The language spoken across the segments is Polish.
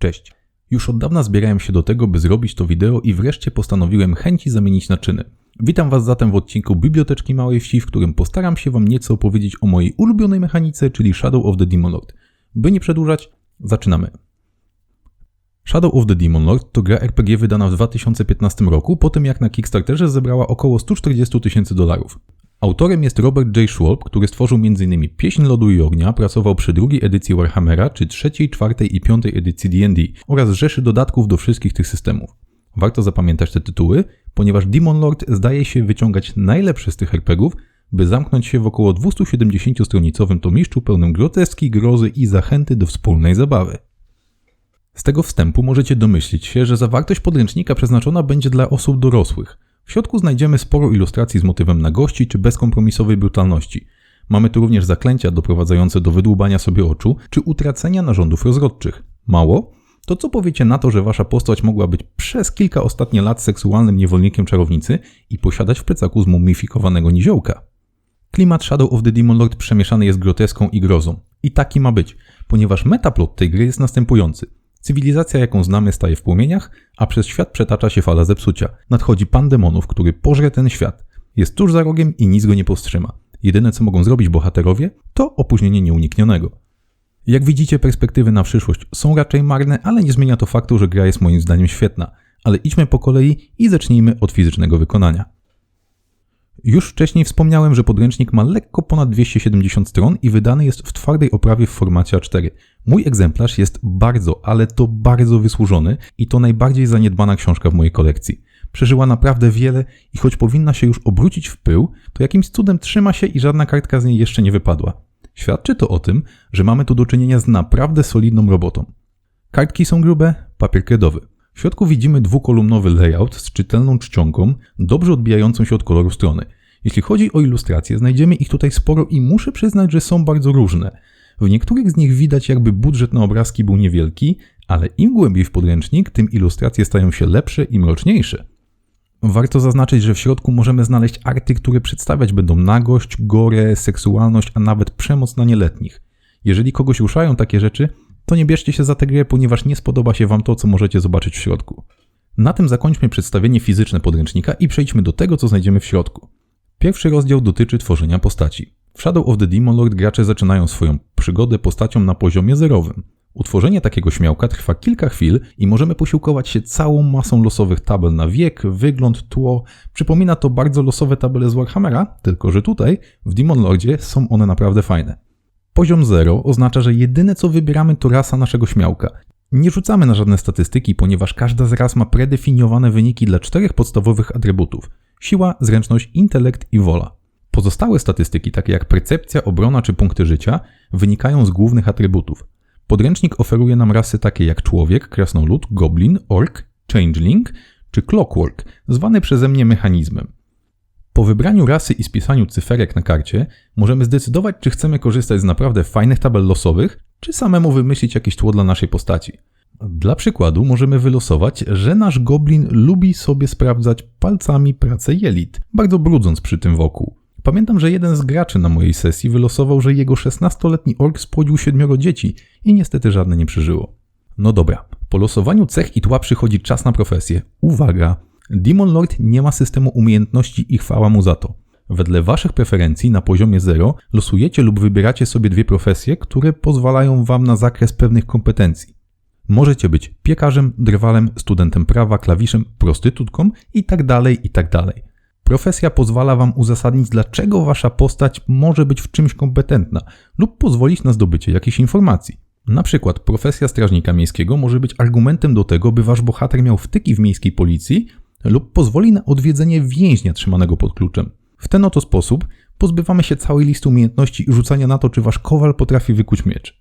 Cześć. Już od dawna zbierałem się do tego, by zrobić to wideo i wreszcie postanowiłem chęci zamienić na czyny. Witam Was zatem w odcinku Biblioteczki Małej Wsi, w którym postaram się Wam nieco opowiedzieć o mojej ulubionej mechanice, czyli Shadow of the Demon Lord. By nie przedłużać, zaczynamy. Shadow of the Demon Lord to gra RPG wydana w 2015 roku, po tym jak na Kickstarterze zebrała około 140 tysięcy dolarów. Autorem jest Robert J. Schwab, który stworzył m.in. Pieśń Lodu i Ognia, pracował przy drugiej edycji Warhammera, czy trzeciej, czwartej i piątej edycji D&D oraz rzeszy dodatków do wszystkich tych systemów. Warto zapamiętać te tytuły, ponieważ Demon Lord zdaje się wyciągać najlepsze z tych RPGów, by zamknąć się w około 270-stronicowym tomiszczu pełnym groteski, grozy i zachęty do wspólnej zabawy. Z tego wstępu możecie domyślić się, że zawartość podręcznika przeznaczona będzie dla osób dorosłych – w środku znajdziemy sporo ilustracji z motywem nagości czy bezkompromisowej brutalności. Mamy tu również zaklęcia doprowadzające do wydłubania sobie oczu czy utracenia narządów rozrodczych. Mało? To co powiecie na to, że wasza postać mogła być przez kilka ostatnich lat seksualnym niewolnikiem czarownicy i posiadać w plecaku zmumifikowanego niziołka? Klimat Shadow of the Demon Lord przemieszany jest groteską i grozą. I taki ma być, ponieważ metaplot tej gry jest następujący – Cywilizacja, jaką znamy, staje w płomieniach, a przez świat przetacza się fala zepsucia. Nadchodzi pan demonów, który pożre ten świat. Jest tuż za rogiem i nic go nie powstrzyma. Jedyne, co mogą zrobić bohaterowie, to opóźnienie nieuniknionego. Jak widzicie, perspektywy na przyszłość są raczej marne, ale nie zmienia to faktu, że gra jest moim zdaniem świetna. Ale idźmy po kolei i zacznijmy od fizycznego wykonania. Już wcześniej wspomniałem, że podręcznik ma lekko ponad 270 stron i wydany jest w twardej oprawie w formacie A4. Mój egzemplarz jest bardzo, ale to bardzo wysłużony i to najbardziej zaniedbana książka w mojej kolekcji. Przeżyła naprawdę wiele i choć powinna się już obrócić w pył, to jakimś cudem trzyma się i żadna kartka z niej jeszcze nie wypadła. Świadczy to o tym, że mamy tu do czynienia z naprawdę solidną robotą. Kartki są grube, papier kredowy. W środku widzimy dwukolumnowy layout z czytelną czcionką, dobrze odbijającą się od koloru strony. Jeśli chodzi o ilustracje, znajdziemy ich tutaj sporo i muszę przyznać, że są bardzo różne. W niektórych z nich widać, jakby budżet na obrazki był niewielki, ale im głębiej w podręcznik, tym ilustracje stają się lepsze i mroczniejsze. Warto zaznaczyć, że w środku możemy znaleźć arty, które przedstawiać będą nagość, gorę, seksualność, a nawet przemoc na nieletnich. Jeżeli kogoś ruszają takie rzeczy, to nie bierzcie się za tę grę, ponieważ nie spodoba się Wam to, co możecie zobaczyć w środku. Na tym zakończmy przedstawienie fizyczne podręcznika i przejdźmy do tego, co znajdziemy w środku. Pierwszy rozdział dotyczy tworzenia postaci. W Shadow of the Demon Lord gracze zaczynają swoją przygodę postacią na poziomie zerowym. Utworzenie takiego śmiałka trwa kilka chwil i możemy posiłkować się całą masą losowych tabel na wiek, wygląd, tło. Przypomina to bardzo losowe tabele z Warhammera, tylko że tutaj, w Demon Lordzie, są one naprawdę fajne. Poziom 0 oznacza, że jedyne co wybieramy to rasa naszego śmiałka. Nie rzucamy na żadne statystyki, ponieważ każda z ras ma predefiniowane wyniki dla czterech podstawowych atrybutów: siła, zręczność, intelekt i wola. Pozostałe statystyki, takie jak percepcja, obrona czy punkty życia, wynikają z głównych atrybutów. Podręcznik oferuje nam rasy takie jak człowiek, krasnolud, goblin, ork, changeling czy clockwork, zwany przeze mnie mechanizmem. Po wybraniu rasy i spisaniu cyferek na karcie, możemy zdecydować, czy chcemy korzystać z naprawdę fajnych tabel losowych, czy samemu wymyślić jakieś tło dla naszej postaci. Dla przykładu możemy wylosować, że nasz goblin lubi sobie sprawdzać palcami pracę jelit, bardzo brudząc przy tym wokół. Pamiętam, że jeden z graczy na mojej sesji wylosował, że jego 16-letni ork spłodził siedmioro dzieci i niestety żadne nie przeżyło. No dobra, po losowaniu cech i tła przychodzi czas na profesję. Uwaga! Demon Lord nie ma systemu umiejętności i chwała mu za to. Wedle waszych preferencji na poziomie 0 losujecie lub wybieracie sobie dwie profesje, które pozwalają wam na zakres pewnych kompetencji. Możecie być piekarzem, drwalem, studentem prawa, klawiszem, prostytutką itd., tak itd. Tak Profesja pozwala wam uzasadnić, dlaczego wasza postać może być w czymś kompetentna lub pozwolić na zdobycie jakichś informacji. Na przykład profesja strażnika miejskiego może być argumentem do tego, by wasz bohater miał wtyki w miejskiej policji lub pozwoli na odwiedzenie więźnia trzymanego pod kluczem. W ten oto sposób pozbywamy się całej listy umiejętności rzucania na to, czy wasz kowal potrafi wykuć miecz.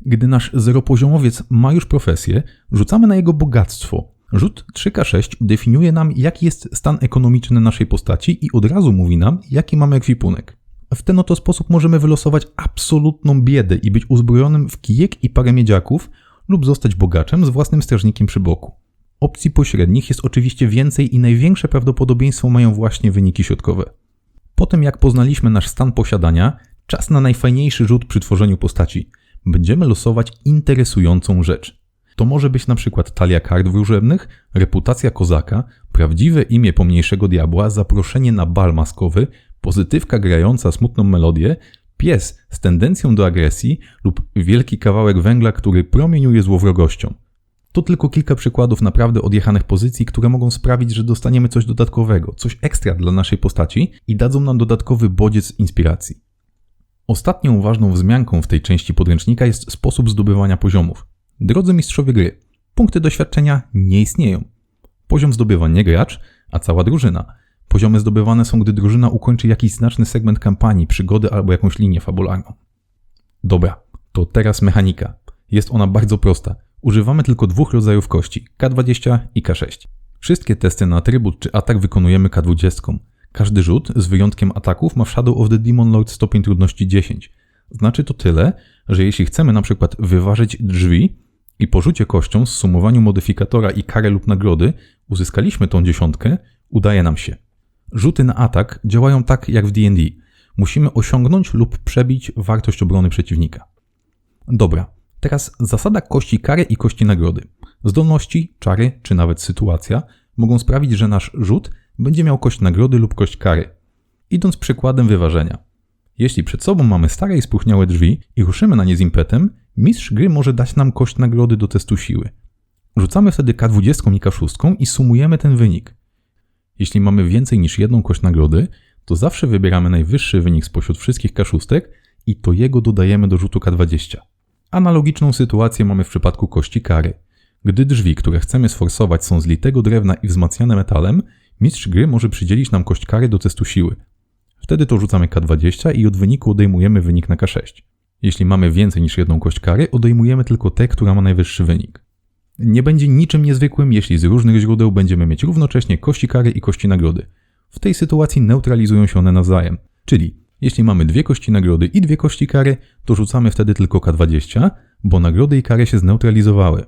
Gdy nasz zeropoziomowiec ma już profesję, rzucamy na jego bogactwo. Rzut 3K6 definiuje nam, jaki jest stan ekonomiczny naszej postaci i od razu mówi nam, jaki mamy ekwipunek. W ten oto sposób możemy wylosować absolutną biedę i być uzbrojonym w kijek i parę miedziaków lub zostać bogaczem z własnym strażnikiem przy boku. Opcji pośrednich jest oczywiście więcej i największe prawdopodobieństwo mają właśnie wyniki środkowe. Po tym jak poznaliśmy nasz stan posiadania, czas na najfajniejszy rzut przy tworzeniu postaci. Będziemy losować interesującą rzecz. To może być na przykład talia kart wróżebnych, reputacja kozaka, prawdziwe imię pomniejszego diabła, zaproszenie na bal maskowy, pozytywka grająca smutną melodię, pies z tendencją do agresji lub wielki kawałek węgla, który promieniuje złowrogością. To tylko kilka przykładów naprawdę odjechanych pozycji, które mogą sprawić, że dostaniemy coś dodatkowego, coś ekstra dla naszej postaci i dadzą nam dodatkowy bodziec inspiracji. Ostatnią ważną wzmianką w tej części podręcznika jest sposób zdobywania poziomów. Drodzy mistrzowie gry, punkty doświadczenia nie istnieją. Poziom zdobywa nie gracz, a cała drużyna. Poziomy zdobywane są, gdy drużyna ukończy jakiś znaczny segment kampanii, przygody albo jakąś linię fabularną. Dobra, to teraz mechanika. Jest ona bardzo prosta. Używamy tylko dwóch rodzajów kości, K20 i K6. Wszystkie testy na atrybut czy atak wykonujemy K20. Każdy rzut, z wyjątkiem ataków, ma w Shadow of the Demon Lord stopień trudności 10. Znaczy to tyle, że jeśli chcemy na przykład wyważyć drzwi i po rzucie kością z sumowaniu modyfikatora i karę lub nagrody uzyskaliśmy tą dziesiątkę, udaje nam się. Rzuty na atak działają tak jak w D&D. Musimy osiągnąć lub przebić wartość obrony przeciwnika. Dobra, teraz zasada kości kary i kości nagrody. Zdolności, czary czy nawet sytuacja mogą sprawić, że nasz rzut będzie miał kość nagrody lub kość kary. Idąc przykładem wyważenia. Jeśli przed sobą mamy stare i spróchniałe drzwi i ruszymy na nie z impetem, mistrz gry może dać nam kość nagrody do testu siły. Rzucamy wtedy K20 i K6 i sumujemy ten wynik. Jeśli mamy więcej niż jedną kość nagrody, to zawsze wybieramy najwyższy wynik spośród wszystkich K6 i to jego dodajemy do rzutu K20. Analogiczną sytuację mamy w przypadku kości kary. Gdy drzwi, które chcemy sforsować są z litego drewna i wzmacniane metalem, mistrz gry może przydzielić nam kość kary do testu siły. Wtedy to rzucamy K20 i od wyniku odejmujemy wynik na K6. Jeśli mamy więcej niż jedną kość kary, odejmujemy tylko tę, która ma najwyższy wynik. Nie będzie niczym niezwykłym, jeśli z różnych źródeł będziemy mieć równocześnie kości kary i kości nagrody. W tej sytuacji neutralizują się one nawzajem. Czyli, jeśli mamy dwie kości nagrody i dwie kości kary, to rzucamy wtedy tylko K20, bo nagrody i kary się zneutralizowały.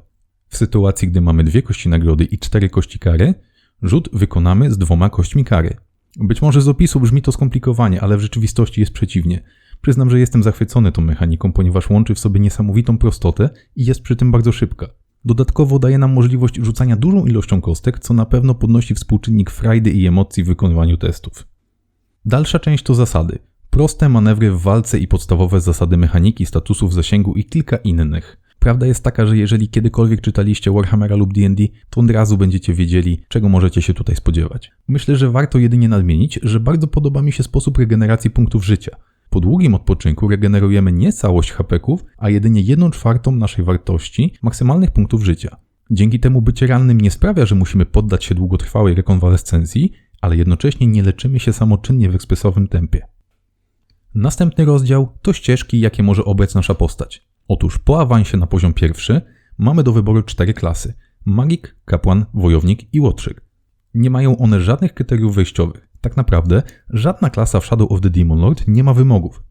W sytuacji, gdy mamy dwie kości nagrody i cztery kości kary, rzut wykonamy z dwoma kośćmi kary. Być może z opisu brzmi to skomplikowanie, ale w rzeczywistości jest przeciwnie. Przyznam, że jestem zachwycony tą mechaniką, ponieważ łączy w sobie niesamowitą prostotę i jest przy tym bardzo szybka. Dodatkowo daje nam możliwość rzucania dużą ilością kostek, co na pewno podnosi współczynnik frajdy i emocji w wykonywaniu testów. Dalsza część to zasady. Proste manewry w walce i podstawowe zasady mechaniki, statusów zasięgu i kilka innych. Prawda jest taka, że jeżeli kiedykolwiek czytaliście Warhammera lub D&D, to od razu będziecie wiedzieli, czego możecie się tutaj spodziewać. Myślę, że warto jedynie nadmienić, że bardzo podoba mi się sposób regeneracji punktów życia. Po długim odpoczynku regenerujemy nie całość HP-ków, a jedynie 1 czwartą naszej wartości maksymalnych punktów życia. Dzięki temu bycie rannym nie sprawia, że musimy poddać się długotrwałej rekonwalescencji, ale jednocześnie nie leczymy się samoczynnie w ekspresowym tempie. Następny rozdział to ścieżki, jakie może obrać nasza postać. Otóż po awansie na poziom pierwszy mamy do wyboru cztery klasy: magik, kapłan, wojownik i łotrzyk. Nie mają one żadnych kryteriów wejściowych. Tak naprawdę żadna klasa w Shadow of the Demon Lord nie ma wymogów.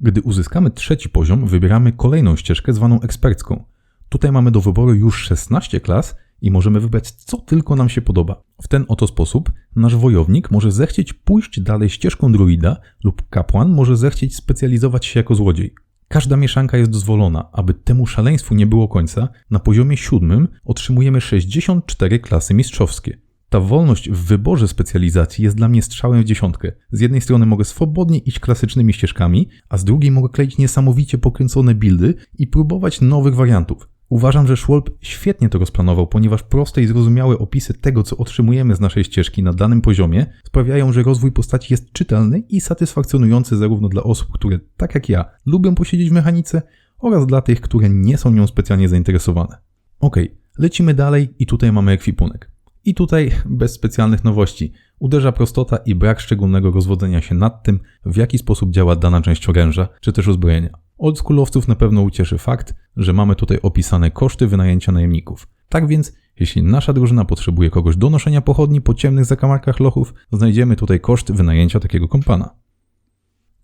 Gdy uzyskamy trzeci poziom, wybieramy kolejną ścieżkę zwaną ekspercką. Tutaj mamy do wyboru już 16 klas i możemy wybrać co tylko nam się podoba. W ten oto sposób nasz wojownik może zechcieć pójść dalej ścieżką druida lub kapłan może zechcieć specjalizować się jako złodziej. Każda mieszanka jest dozwolona. Aby temu szaleństwu nie było końca, na poziomie siódmym otrzymujemy 64 klasy mistrzowskie. Ta wolność w wyborze specjalizacji jest dla mnie strzałem w dziesiątkę. Z jednej strony mogę swobodnie iść klasycznymi ścieżkami, a z drugiej mogę kleić niesamowicie pokręcone buildy i próbować nowych wariantów. Uważam, że Schwalb świetnie to rozplanował, ponieważ proste i zrozumiałe opisy tego, co otrzymujemy z naszej ścieżki na danym poziomie, sprawiają, że rozwój postaci jest czytelny i satysfakcjonujący zarówno dla osób, które, tak jak ja, lubią posiedzieć w mechanice, oraz dla tych, które nie są nią specjalnie zainteresowane. Ok, lecimy dalej i tutaj mamy ekwipunek. I tutaj bez specjalnych nowości. Uderza prostota i brak szczególnego rozwodzenia się nad tym, w jaki sposób działa dana część oręża czy też uzbrojenia. Oldschoolowców na pewno ucieszy fakt, że mamy tutaj opisane koszty wynajęcia najemników. Tak więc, jeśli nasza drużyna potrzebuje kogoś do noszenia pochodni po ciemnych zakamarkach lochów, znajdziemy tutaj koszt wynajęcia takiego kompana.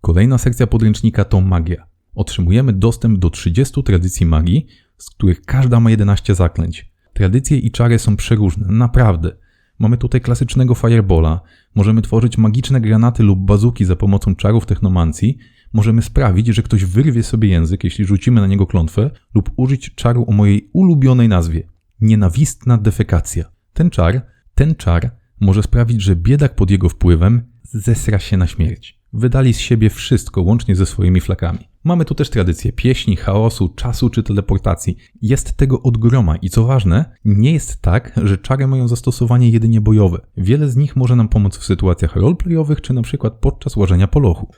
Kolejna sekcja podręcznika to magia. Otrzymujemy dostęp do 30 tradycji magii, z których każda ma 11 zaklęć. Tradycje i czary są przeróżne, naprawdę. Mamy tutaj klasycznego firebola, możemy tworzyć magiczne granaty lub bazuki za pomocą czarów technomancji, możemy sprawić, że ktoś wyrwie sobie język, jeśli rzucimy na niego klątwę, lub użyć czaru o mojej ulubionej nazwie nienawistna defekacja. Ten czar, ten czar może sprawić, że biedak pod jego wpływem zesra się na śmierć. Wydali z siebie wszystko, łącznie ze swoimi flakami. Mamy tu też tradycję pieśni, chaosu, czasu czy teleportacji. Jest tego od groma i co ważne, nie jest tak, że czary mają zastosowanie jedynie bojowe. Wiele z nich może nam pomóc w sytuacjach roleplayowych czy na przykład podczas łożenia po lochu.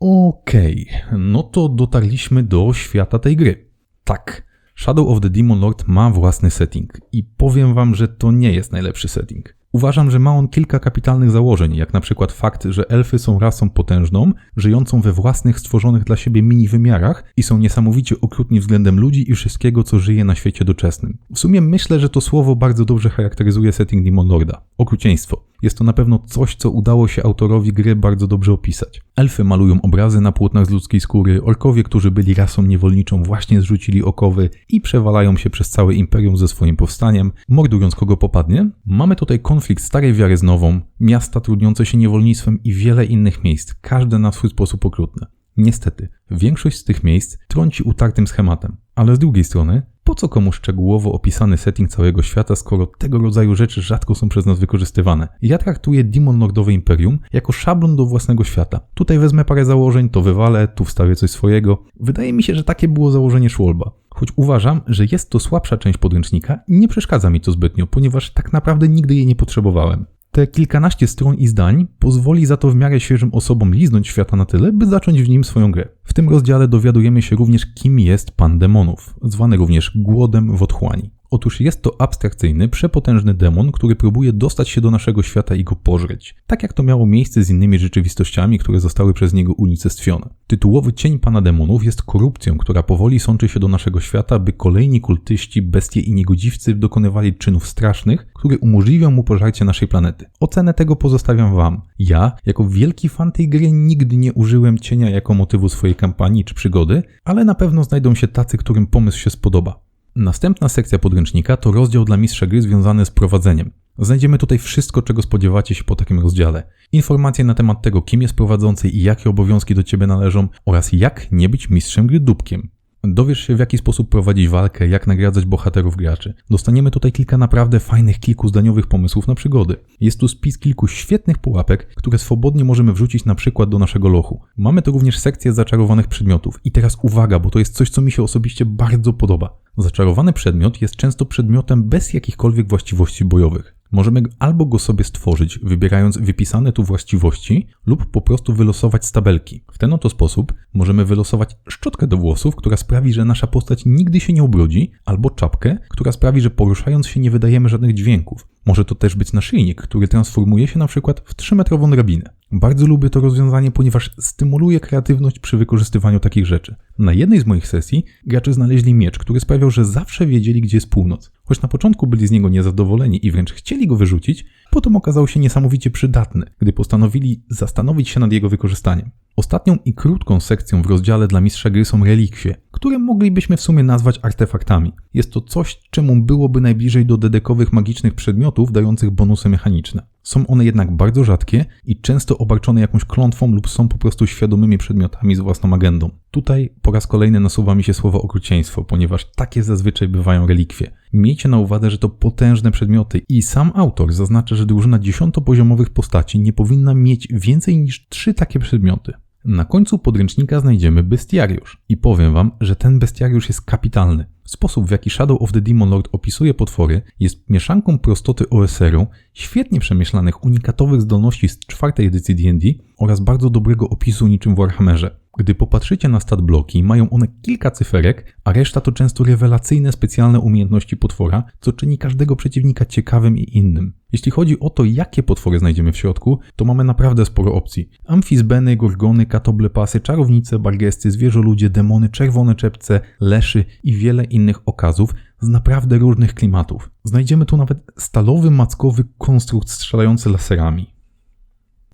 Okej, okay, no to dotarliśmy do świata tej gry. Tak, Shadow of the Demon Lord ma własny setting i powiem wam, że to nie jest najlepszy setting. Uważam, że ma on kilka kapitalnych założeń, jak na przykład fakt, że elfy są rasą potężną, żyjącą we własnych stworzonych dla siebie mini wymiarach i są niesamowicie okrutni względem ludzi i wszystkiego, co żyje na świecie doczesnym. W sumie myślę, że to słowo bardzo dobrze charakteryzuje setting Demon Lorda. Okrucieństwo. Jest to na pewno coś, co udało się autorowi gry bardzo dobrze opisać. Elfy malują obrazy na płótnach z ludzkiej skóry, orkowie, którzy byli rasą niewolniczą, właśnie zrzucili okowy i przewalają się przez całe imperium ze swoim powstaniem, mordując kogo popadnie. Mamy tutaj konflikt starej wiary z nową, miasta trudniące się niewolnictwem i wiele innych miejsc, każde na swój sposób okrutne. Niestety, większość z tych miejsc trąci utartym schematem, ale z drugiej strony po co komu szczegółowo opisany setting całego świata, skoro tego rodzaju rzeczy rzadko są przez nas wykorzystywane? Ja traktuję Demon Lordowe Imperium jako szablon do własnego świata. Tutaj wezmę parę założeń, to wywalę, tu wstawię coś swojego. Wydaje mi się, że takie było założenie Szwolba. Choć uważam, że jest to słabsza część podręcznika, nie przeszkadza mi to zbytnio, ponieważ tak naprawdę nigdy jej nie potrzebowałem. Te kilkanaście stron i zdań pozwoli za to w miarę świeżym osobom liznąć świata na tyle, by zacząć w nim swoją grę. W tym rozdziale dowiadujemy się również, kim jest pan demonów, zwany również głodem w otchłani. Otóż jest to abstrakcyjny, przepotężny demon, który próbuje dostać się do naszego świata i go pożreć. Tak jak to miało miejsce z innymi rzeczywistościami, które zostały przez niego unicestwione. Tytułowy cień pana demonów jest korupcją, która powoli sączy się do naszego świata, by kolejni kultyści, bestie i niegodziwcy dokonywali czynów strasznych, które umożliwią mu pożarcie naszej planety. Ocenę tego pozostawiam wam. Ja, jako wielki fan tej gry, nigdy nie użyłem cienia jako motywu swojej kampanii czy przygody, ale na pewno znajdą się tacy, którym pomysł się spodoba. Następna sekcja podręcznika to rozdział dla mistrza gry związany z prowadzeniem. Znajdziemy tutaj wszystko, czego spodziewacie się po takim rozdziale. Informacje na temat tego, kim jest prowadzący i jakie obowiązki do ciebie należą oraz jak nie być mistrzem gry dupkiem. Dowiesz się w jaki sposób prowadzić walkę, jak nagradzać bohaterów graczy. Dostaniemy tutaj kilka naprawdę fajnych kilkuzdaniowych pomysłów na przygody. Jest tu spis kilku świetnych pułapek, które swobodnie możemy wrzucić na przykład do naszego lochu. Mamy tu również sekcję zaczarowanych przedmiotów. I teraz uwaga, bo to jest coś, co mi się osobiście bardzo podoba. Zaczarowany przedmiot jest często przedmiotem bez jakichkolwiek właściwości bojowych. Możemy albo go sobie stworzyć, wybierając wypisane tu właściwości, lub po prostu wylosować z tabelki. W ten oto sposób możemy wylosować szczotkę do włosów, która sprawi, że nasza postać nigdy się nie ubrudzi, albo czapkę, która sprawi, że poruszając się nie wydajemy żadnych dźwięków. Może to też być naszyjnik, który transformuje się na przykład w 3-metrową drabinę. Bardzo lubię to rozwiązanie, ponieważ stymuluje kreatywność przy wykorzystywaniu takich rzeczy. Na jednej z moich sesji gracze znaleźli miecz, który sprawiał, że zawsze wiedzieli, gdzie jest północ. Choć na początku byli z niego niezadowoleni i wręcz chcieli go wyrzucić, potem okazał się niesamowicie przydatny, gdy postanowili zastanowić się nad jego wykorzystaniem. Ostatnią i krótką sekcją w rozdziale dla mistrza gry są relikwie, które moglibyśmy w sumie nazwać artefaktami. Jest to coś, czemu byłoby najbliżej do dedekowych magicznych przedmiotów dających bonusy mechaniczne. Są one jednak bardzo rzadkie i często obarczone jakąś klątwą lub są po prostu świadomymi przedmiotami z własną agendą. Tutaj po raz kolejny nasuwa mi się słowo okrucieństwo, ponieważ takie zazwyczaj bywają relikwie. Miejcie na uwadze, że to potężne przedmioty i sam autor zaznacza, że drużyna dziesiątopoziomowych postaci nie powinna mieć więcej niż trzy takie przedmioty. Na końcu podręcznika znajdziemy bestiariusz i powiem wam, że ten bestiariusz jest kapitalny. Sposób, w jaki Shadow of the Demon Lord opisuje potwory, jest mieszanką prostoty OSR-u, świetnie przemyślanych unikatowych zdolności z czwartej edycji D&D oraz bardzo dobrego opisu niczym w Warhammerze. Gdy popatrzycie na stat bloki, mają one kilka cyferek, a reszta to często rewelacyjne specjalne umiejętności potwora, co czyni każdego przeciwnika ciekawym i innym. Jeśli chodzi o to, jakie potwory znajdziemy w środku, to mamy naprawdę sporo opcji. Amfizbeny, gorgony, katoblepasy, czarownice, bargesty, zwierzoludzie, demony, czerwone czepce, leszy i wiele innych okazów z naprawdę różnych klimatów. Znajdziemy tu nawet stalowy, mackowy konstrukt strzelający laserami.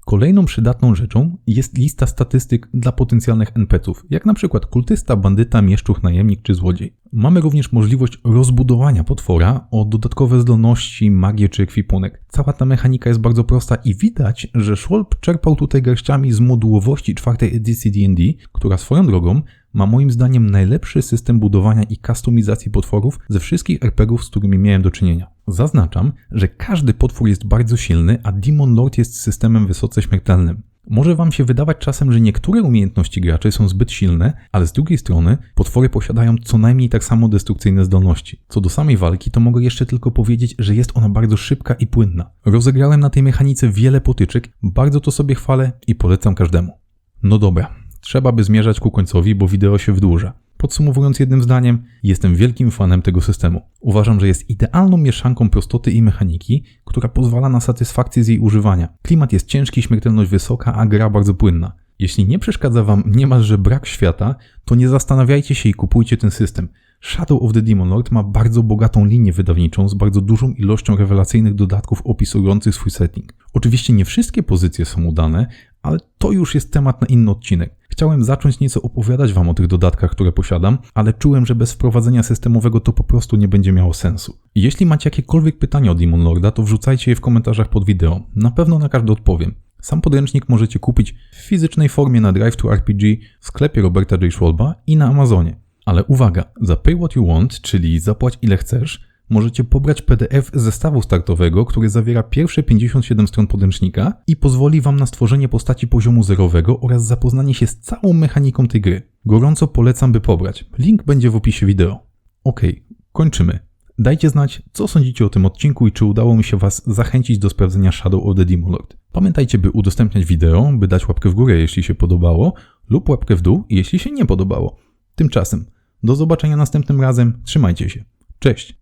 Kolejną przydatną rzeczą jest lista statystyk dla potencjalnych NPC-ów, jak na przykład kultysta, bandyta, mieszczuch, najemnik czy złodziej. Mamy również możliwość rozbudowania potwora o dodatkowe zdolności, magię czy ekwipunek. Cała ta mechanika jest bardzo prosta i widać, że Schwalb czerpał tutaj garściami z modułowości czwartej edycji D&D, która swoją drogą ma moim zdaniem najlepszy system budowania i kustomizacji potworów ze wszystkich RPGów, z którymi miałem do czynienia. Zaznaczam, że każdy potwór jest bardzo silny, a Demon Lord jest systemem wysoce śmiertelnym. Może Wam się wydawać czasem, że niektóre umiejętności graczy są zbyt silne, ale z drugiej strony potwory posiadają co najmniej tak samo destrukcyjne zdolności. Co do samej walki, to mogę jeszcze tylko powiedzieć, że jest ona bardzo szybka i płynna. Rozegrałem na tej mechanice wiele potyczek, bardzo to sobie chwalę i polecam każdemu. No dobra, trzeba by zmierzać ku końcowi, bo wideo się wydłuża. Podsumowując jednym zdaniem, jestem wielkim fanem tego systemu. Uważam, że jest idealną mieszanką prostoty i mechaniki, która pozwala na satysfakcję z jej używania. Klimat jest ciężki, śmiertelność wysoka, a gra bardzo płynna. Jeśli nie przeszkadza Wam niemalże brak świata, to nie zastanawiajcie się i kupujcie ten system. Shadow of the Demon Lord ma bardzo bogatą linię wydawniczą z bardzo dużą ilością rewelacyjnych dodatków opisujących swój setting. Oczywiście nie wszystkie pozycje są udane, ale to już jest temat na inny odcinek. Chciałem zacząć nieco opowiadać Wam o tych dodatkach, które posiadam, ale czułem, że bez wprowadzenia systemowego to po prostu nie będzie miało sensu. jeśli macie jakiekolwiek pytania o Demon Lorda, to wrzucajcie je w komentarzach pod wideo. Na pewno na każde odpowiem. Sam podręcznik możecie kupić w fizycznej formie na Drive to RPG w sklepie Roberta J. Schwalba i na Amazonie. Ale uwaga, za pay what you want, czyli zapłać ile chcesz, możecie pobrać PDF zestawu startowego, który zawiera pierwsze 57 stron podręcznika i pozwoli Wam na stworzenie postaci poziomu zerowego oraz zapoznanie się z całą mechaniką tej gry. Gorąco polecam, by pobrać. Link będzie w opisie wideo. Ok, kończymy. Dajcie znać, co sądzicie o tym odcinku i czy udało mi się Was zachęcić do sprawdzenia Shadow of the Demon Lord. Pamiętajcie, by udostępniać wideo, by dać łapkę w górę, jeśli się podobało, lub łapkę w dół, jeśli się nie podobało. Tymczasem, do zobaczenia następnym razem, trzymajcie się. Cześć!